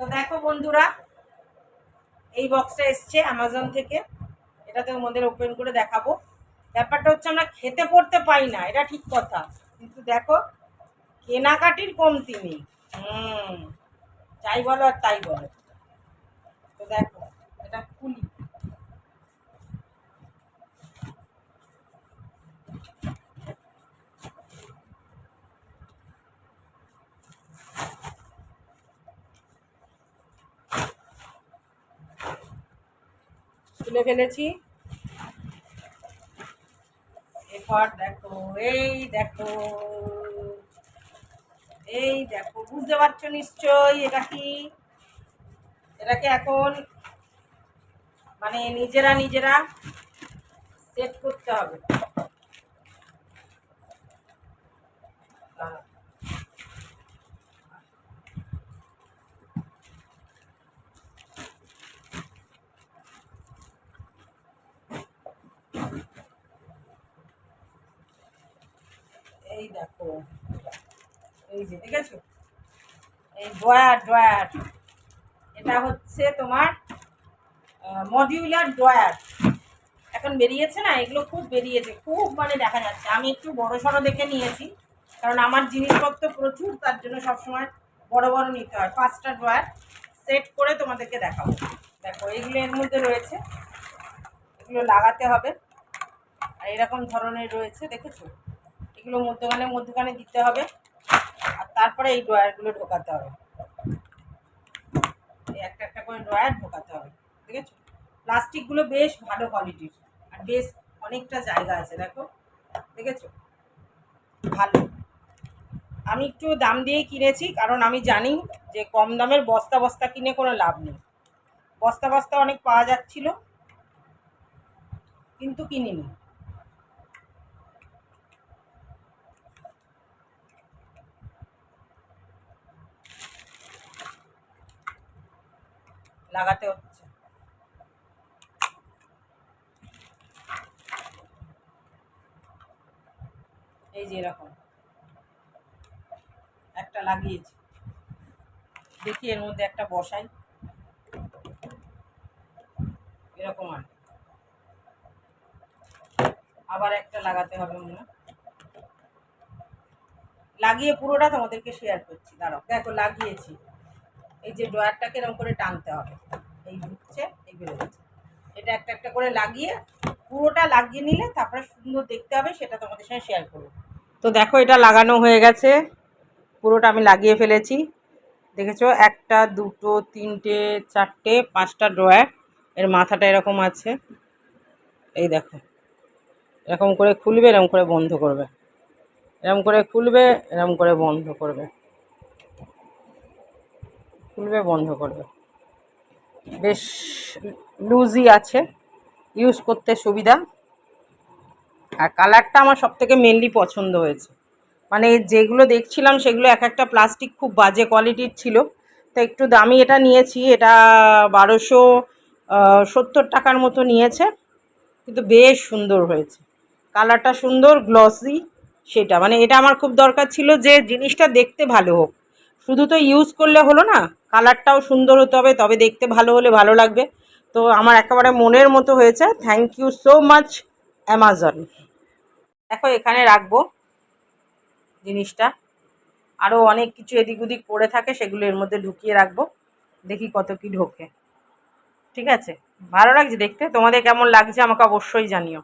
তো দেখো বন্ধুরা, এই বক্সটা এসছে অ্যামাজন থেকে। এটা তো তোমাদের ওপেন করে দেখাবো। ব্যাপারটা হচ্ছে আমরা খেতে পড়তে পাই না, এটা ঠিক কথা। কিন্তু দেখো, কেনাকাটির কমতি নেই। হুম যাই বলো আর তাই বলো। তো দেখো, এটা খুলি তুলে ফেলেছি। এরপর দেখো, এই দেখো এই দেখো, বুঝতে পারছ নিশ্চয়ই এটা কি? এটাকে এখন মানে নিজেরা নিজেরা সেট করতে হবে দাঁড়াও। এই দেখো, এই যে, দেখেছ? এই ড্রয়ার ড্রয়ার। এটা হচ্ছে তোমার মডিউলার ড্রয়ার। এখন বেরিয়েছে না? এগুলো খুব বেরিয়েছে, খুব মানে দেখা যাচ্ছে। আমি একটু বড় সড়ো দেখে নিয়েছি, কারণ আমার জিনিসপত্র প্রচুর, তার জন্য সবসময় বড় বড় নিতে হয়। পাঁচটা ড্রয়ার সেট করে তোমাদেরকে দেখাবো। দেখো, এগুলো এর মধ্যে রয়েছে। এগুলো লাগাতে হবে। আর এরকম ধরনের রয়েছে, দেখেছ? এগুলো মধ্যখানে মধ্যখানে দিতে হবে আর তারপরে এই ড্রয়ারগুলো ঢোকাতে হবে। একটা একটা করে ড্রয়ার ঢোকাতে হবে ঠিক আছে প্লাস্টিকগুলো বেশ ভালো কোয়ালিটির আর বেশ অনেকটা জায়গা আছে, দেখো? দেখেছ? ভালো। আমি একটু দাম দিয়েই কিনেছি, কারণ আমি জানি যে কম দামের বস্তা বস্তা কিনে কোনো লাভ নেই। বস্তা বস্তা অনেক পাওয়া যাচ্ছিল, কিন্তু কিনিনি। লাগাতে হচ্ছে। এই যে এরকম। একটা লাগিয়েছি। দেখি এর মধ্যে একটা বসাই। এরকম আর আবার একটা লাগাতে হবে মনে। লাগিয়ে পুরোটা তোমাদেরকে শেয়ার করছি। দাঁড়াও। দেখো, লাগিয়েছি। এই যে ড্রয়ারটাকে এরকম করে টানতে হবে। এই হচ্ছে এই বেরোচ্ছে। এটা একটা একটা করে লাগিয়ে, পুরোটা লাগিয়ে নিলে তারপরে সুন্দর দেখতে হবে, সেটা তোমাদের সঙ্গে শেয়ার করব। তো দেখো, এটা লাগানো হয়ে গেছে। পুরোটা আমি লাগিয়ে ফেলেছি। দেখেছ? একটা, দুটো, তিনটে, চারটে, পাঁচটা ড্রয়ার। এর মাথাটা এরকম আছে। এই দেখো। এরকম করে খুলবে, এরকম করে বন্ধ করবে। এরকম করে খুলবে, এরকম করে বন্ধ করবে। খুলবে, বন্ধ করবে। বেশ লুজই আছে ইউজ করতে সুবিধা। আর কালারটা আমার সব থেকে মেনলি পছন্দ হয়েছে। মানে যেগুলো দেখছিলাম, সেগুলো এক একটা প্লাস্টিক খুব বাজে কোয়ালিটির ছিল। তো একটু দামি এটা নিয়েছি, এটা বারোশো সত্তর টাকার মতো নিয়েছে। কিন্তু বেশ সুন্দর হয়েছে। কালারটা সুন্দর গ্লসি সেটা। মানে এটা আমার খুব দরকার ছিল যে জিনিসটা দেখতে ভালো হোক। শুধু তো ইউজ করলে হলো না কালারটাও সুন্দর হতে হবে, তবে দেখতে ভালো হলে ভালো লাগবে। তো আমার একেবারে মনের মতো হয়েছে। Thank you so much Amazon দেখো, এখানে রাখব জিনিসটা। আরও অনেক কিছু এদিক ওদিক পড়ে থাকে, সেগুলো এর মধ্যে ঢুকিয়ে রাখব। দেখি কত কি ঢোকে। ঠিক আছে? ভালো লাগছে দেখতে? তোমাদের কেমন লাগছে আমাকে অবশ্যই জানিও।